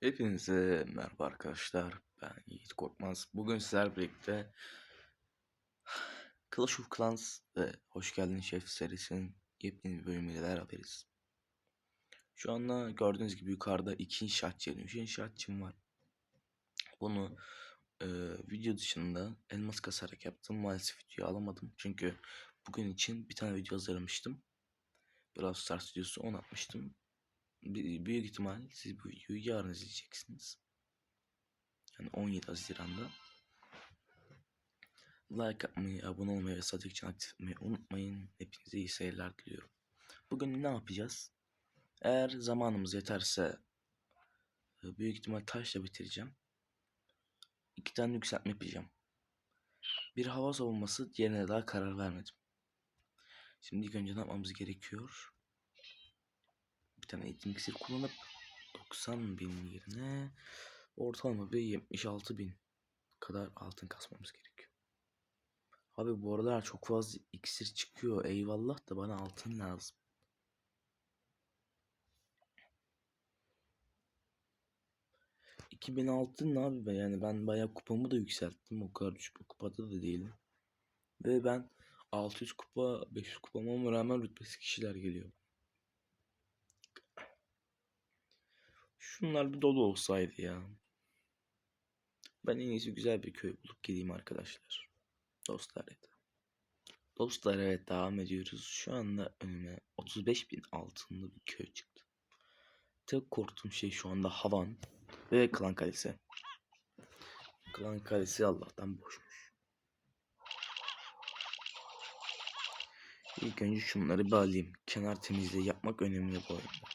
Hepinize merhaba arkadaşlar. Ben Yiğit Korkmaz. Bugün sizlerle birlikte Clash of Clans ve Hoş Geldin Şef serisinin yepyeni bir bölümüyle beraberiz. Şu anda gördüğünüz gibi yukarıda iki inşaatçı, üç inşaatçım var. Bunu e, video dışında elmas kasarak yaptım. Maalesef videoyu alamadım. Çünkü bugün için bir tane video hazırlamıştım. Brawl Stars videosu onu atmıştım. Büyük ihtimal siz bu videoyu yarın izleyeceksiniz. Yani 17 Haziran'da. Like atmayı, abone olmayı ve sadıkça aktif etmeyi unutmayın. Hepinize iyi seyirler diliyorum. Bugün ne yapacağız? Eğer zamanımız yeterse e, büyük ihtimal taşla bitireceğim. İki tane yükseltme yapacağım. Bir hava savunması, diğerine daha karar vermedim. Şimdi ilk önce ne yapmamız gerekiyor? Bir tane iksir kullanıp 90 bin yerine ortalama bir 76 bin kadar altın kasmamız gerekiyor. Abi bu aralar çok fazla iksir çıkıyor. Eyvallah da bana altın lazım. ...2000 altın ne abi be yani ben bayağı kupamı da yükselttim o kadar düşük bir kupada da değilim. Ve ben 600 kupa 500 kupama rağmen rütbesi kişiler geliyor. Şunlar bir dolu olsaydı ya. Ben en iyisi güzel bir köy bulup gideyim arkadaşlar. Dostlar evet. Dostlar evet devam ediyoruz. Şu anda önüme 35 bin altınlı bir köy çıktı. Tek korktuğum şey şu anda Havan ve Klan Kalesi. Klan Kalesi Allah'tan boşmuş. İlk önce şunları bir alayım. Kenar temizliği yapmak önemli bu oyunda.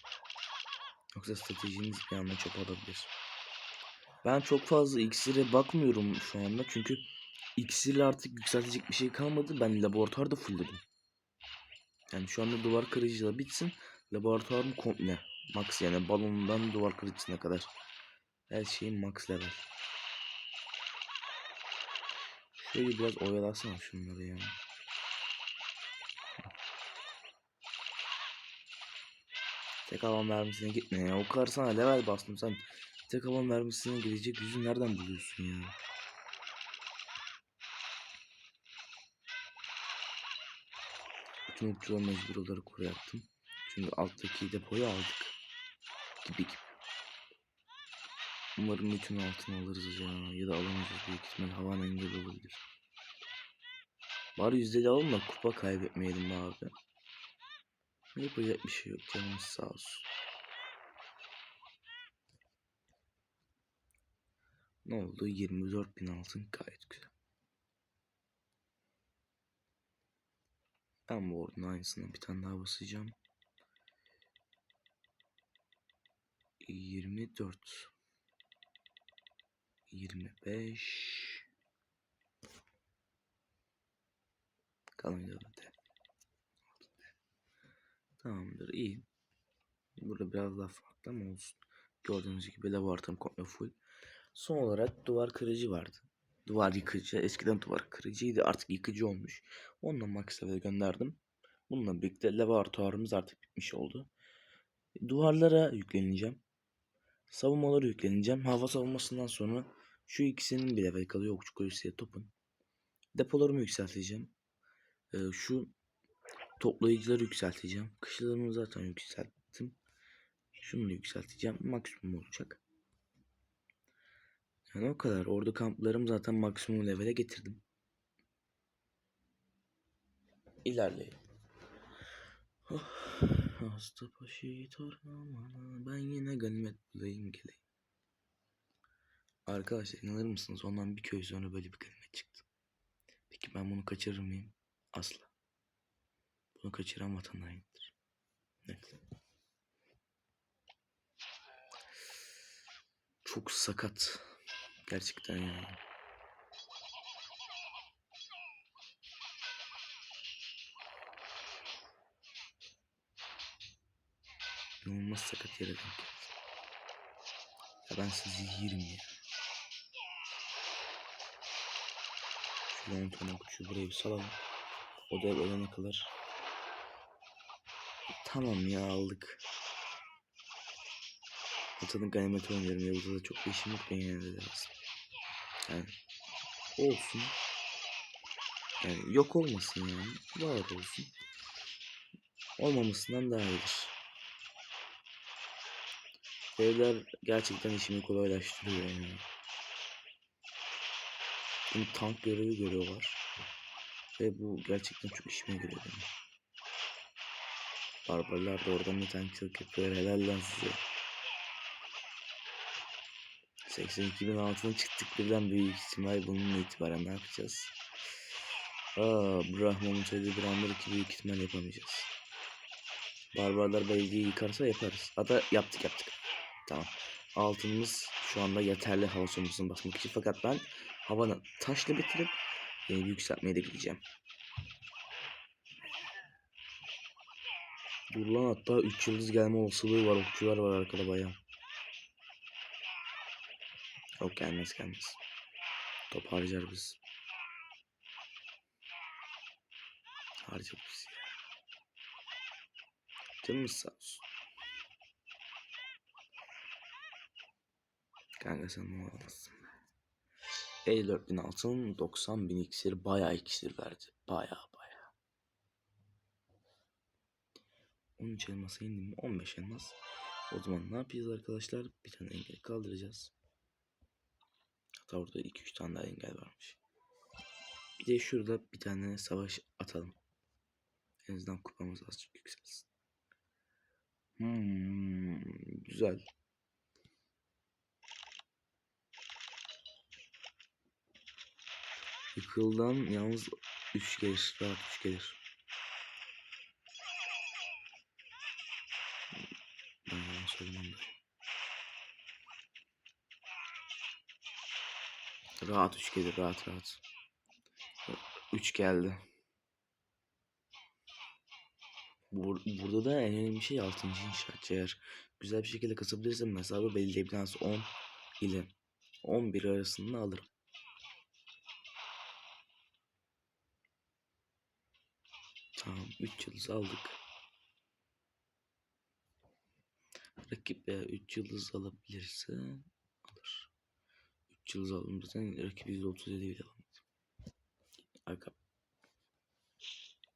Yoksa stratejiniz bir anda çöp olabilir. Ben çok fazla iksire bakmıyorum şu anda çünkü iksirle artık yükseltecek bir şey kalmadı. Ben laboratuvarda fullledim. Yani şu anda duvar kırıcıyla bitsin. Laboratuvarım komple. Max yani balonundan duvar kırıcısına kadar. Her şeyim max level. Şöyle biraz oyalasana şunları ya. Tek alan mermisine gitme ya. O kadar sana level bastım sen. Tek alan mermisine gidecek yüzü nereden buluyorsun ya? Bütün okçular mecbur olarak oraya attım. Çünkü alttaki depoyu aldık. Gibi gibi. Umarım bütün altını alırız ya. Ya da alamayacağız büyük ihtimal havan engel olabilir. Bari yüzdeli alalım da kupa kaybetmeyelim be Yapacak bir şey yok canımız sağ olsun. Ne oldu? 24 bin altın gayet güzel. Ben bu ordunun aynısından bir tane daha basacağım. 24 25 Kalınca da. Tamamdır iyi. Burada biraz daha farklı ama olsun. Gördüğünüz gibi laboratuvarım komple full. Son olarak duvar kırıcı vardı. Duvar yıkıcı. Eskiden duvar kırıcıydı artık yıkıcı olmuş. Onunla max level'e gönderdim. Bununla birlikte laboratuvarımız artık bitmiş oldu. Duvarlara yükleneceğim. Savunmaları yükleneceğim. Hava savunmasından sonra şu ikisinin bir level kalıyor. Okçu kulesiye topun. Depolarımı yükselteceğim. Ee, şu toplayıcıları yükselteceğim. Kışlarımı zaten yükselttim. Şunu da yükselteceğim. Maksimum olacak. Yani o kadar. Orada kamplarım zaten maksimum levele getirdim. İlerleyelim. Oh, hasta tarhamana ben yine ganimet bulayım geleyim. Arkadaşlar inanır mısınız ondan bir köy sonra böyle bir ganimet çıktı. Peki ben bunu kaçırır mıyım? Asla. Bunu kaçıran vatan hainidir. Net. Çok sakat. Gerçekten yani. İnanılmaz sakat yere denk. Ya ben sizi yerim ya. Şöyle 10 tane kuşu buraya bir salalım. O da ölene kadar. Tamam ya aldık. Atanın ganimeti oynuyorum. Yavuz'da da çok işim yok. Ben yine de. Yani olsun. Yani yok olmasın yani. Var olsun. Olmamasından daha iyidir. Evler gerçekten işimi kolaylaştırıyor yani. Şimdi tank görevi görüyorlar. Ve bu gerçekten çok işime geliyor benim. Barbarlar da oradan bir tane çok yapıyor. Helal lan size. 82.000 altına çıktık birden büyük ihtimal bunun itibaren ne yapacağız? Aa, Brahman'ın söylediği bir anları ki büyük ihtimal yapamayacağız. Barbarlar belediyeyi yıkarsa yaparız. Hatta yaptık yaptık. Tamam. Altınımız şu anda yeterli hava sonucunu basmak için. Fakat ben havanı taşla bitirip e, yükseltmeye de gideceğim. Dur lan hatta 3 yıldız gelme olasılığı var. Okçular var arkada bayağı. Yok gelmez gelmez. Top harcar biz. Harcar biz ya. Canımız sağ olsun. Kanka sen ne olamazsın. 54 bin altın 90 bin iksir bayağı iksir verdi. Bayağı bayağı. 13 elmasa indim mi? 15 elmas. O zaman ne yapacağız arkadaşlar? Bir tane engel kaldıracağız. Hatta orada 2-3 tane daha engel varmış. Bir de şurada bir tane savaş atalım. En azından kupamız azıcık yükselsin. Hmm, güzel. Yıkıldan yalnız 3 gelir. Rahat 3 gelir. Ben yalan söylemem de. Rahat 3 gelir rahat rahat. 3 geldi. Bur burada da en önemli şey 6. inşaat. Eğer güzel bir şekilde kasabilirsem hesabı binası 10 ile 11 arasında alırım. Tamam 3 yıldız aldık. Rakip veya 3 yıldız alabilirse alır. 3 yıldız aldığımızda rakip %37 bile alamaz. Arka.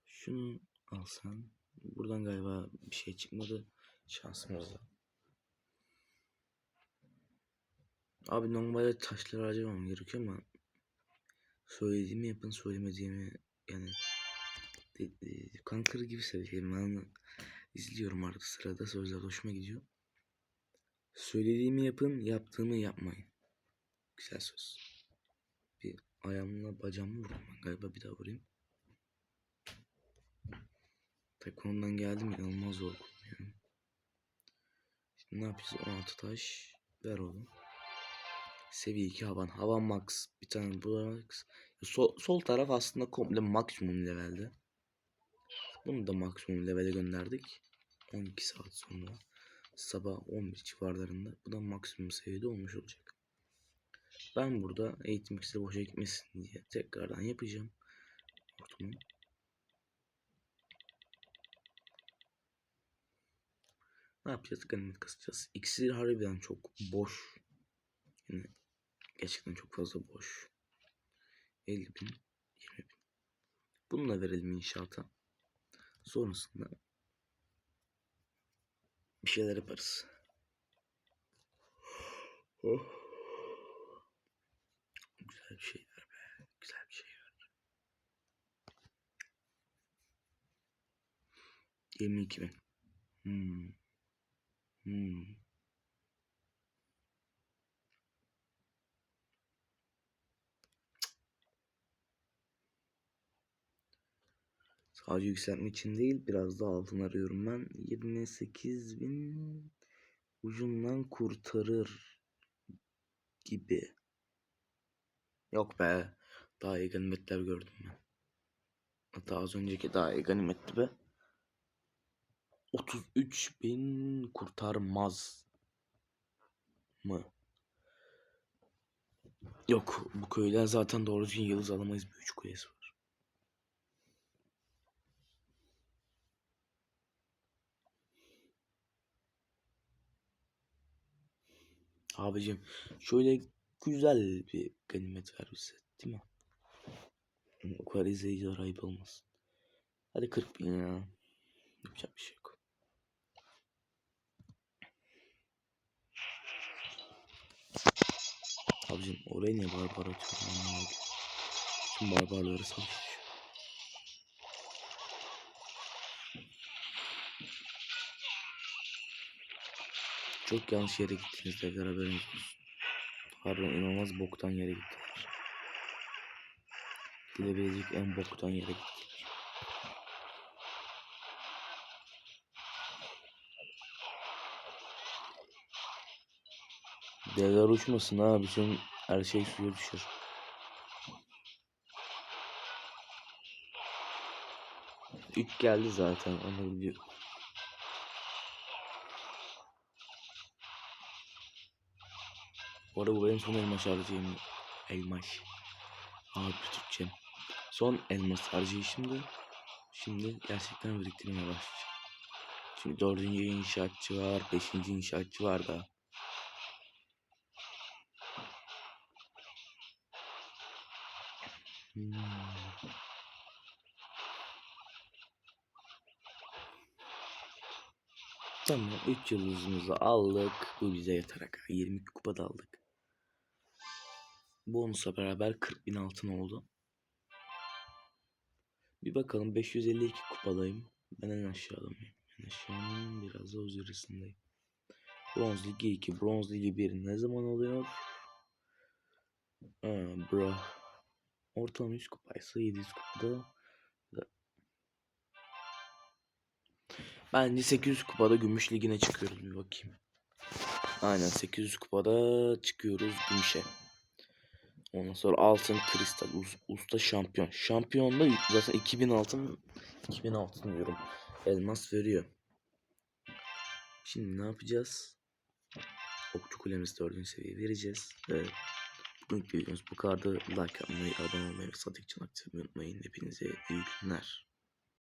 Şunu alsan. Buradan galiba bir şey çıkmadı. Şansımızla. Abi normalde taşları harcamam gerekiyor ama söylediğimi yapın söylemediğimi yani kankır gibi seviyorum ben izliyorum arada sırada sözler hoşuma gidiyor. Söylediğimi yapın yaptığımı yapmayın. Güzel söz. Bir ayağımla bacağımı vurdum ben galiba bir daha vurayım. Taekwondo'dan geldim inanılmaz zor yani. Şimdi ne yapacağız? 16 taş. Ver oğlum. Seviye 2 havan. Havan max. Bir tane bu max. Sol, sol taraf aslında komple maksimum levelde. Bunu da maksimum levele gönderdik. 12 saat sonra. Sabah 11 civarlarında. Bu da maksimum seviyede olmuş olacak. Ben burada eğitim ikisi boşa gitmesin diye tekrardan yapacağım. Ortamı. Ne yapacağız? Ganimet kasacağız. İksir harbiden çok boş. Yani gerçekten çok fazla boş. 50 bin, 20 bin. Bununla verelim inşaata. Sonrasında bir şeyler yaparız. Oh. Güzel bir şey ver be. Güzel bir şey ver. 22 bin. Hmm. Hmm. Sadece yükseltme için değil biraz da altın arıyorum ben. 28 bin ucundan kurtarır gibi. Yok be. Daha iyi ganimetler gördüm ben. Hatta az önceki daha iyi ganimetti be. 33 bin kurtarmaz mı? Yok bu köyden zaten doğru düzgün yıldız alamayız. Üç kulesi Abicim şöyle güzel bir ganimet ver bize değil mi? O kadar izleyiciler ayıp olmasın. Hadi 40 bin ya. Yapacak bir şey yok. Abicim oraya niye barbar anlamadım. Tüm barbarları savaşıyor. Çok yanlış yere gittiniz tekrar haberiniz olsun. Harbiden inanılmaz boktan yere gittiler. Gidebilecek en boktan yere gittiler. Devler uçmasın ha bütün her şey suya düşer. İlk geldi zaten onu biliyorum. Bu arada bu benim son elmas harcayım. Elmas. Abi Türkçem. Son elmas harcayışımdı. Şimdi gerçekten biriktirmeye başlayacağım. Şimdi dördüncü inşaatçı var. Beşinci inşaatçı var da. Hmm. Tamam 3 yıldızımızı aldık. Bu bize yeter aga. 22 kupa da aldık. Bonusla beraber 40 bin altın oldu. Bir bakalım 552 kupadayım. Ben en aşağıda mıyım? En aşağının biraz da üzerindeyim. Bronz Ligi 2, Bronz Ligi 1 ne zaman oluyor? Ha, bro. Ortalama 100 kupaysa 700 kupada. Bence 800 kupada Gümüş Ligi'ne çıkıyoruz bir bakayım. Aynen 800 kupada çıkıyoruz Gümüş'e. Ondan sonra altın kristal us- usta şampiyon. Şampiyon da zaten 2000 altın 2000 altın diyorum. Elmas veriyor. Şimdi ne yapacağız? Okçu kulemiz 4. seviye vereceğiz. Ve bugünkü videomuz bu kadar. Like atmayı, abone olmayı ve Sadık Çan aktif unutmayın. Hepinize iyi günler.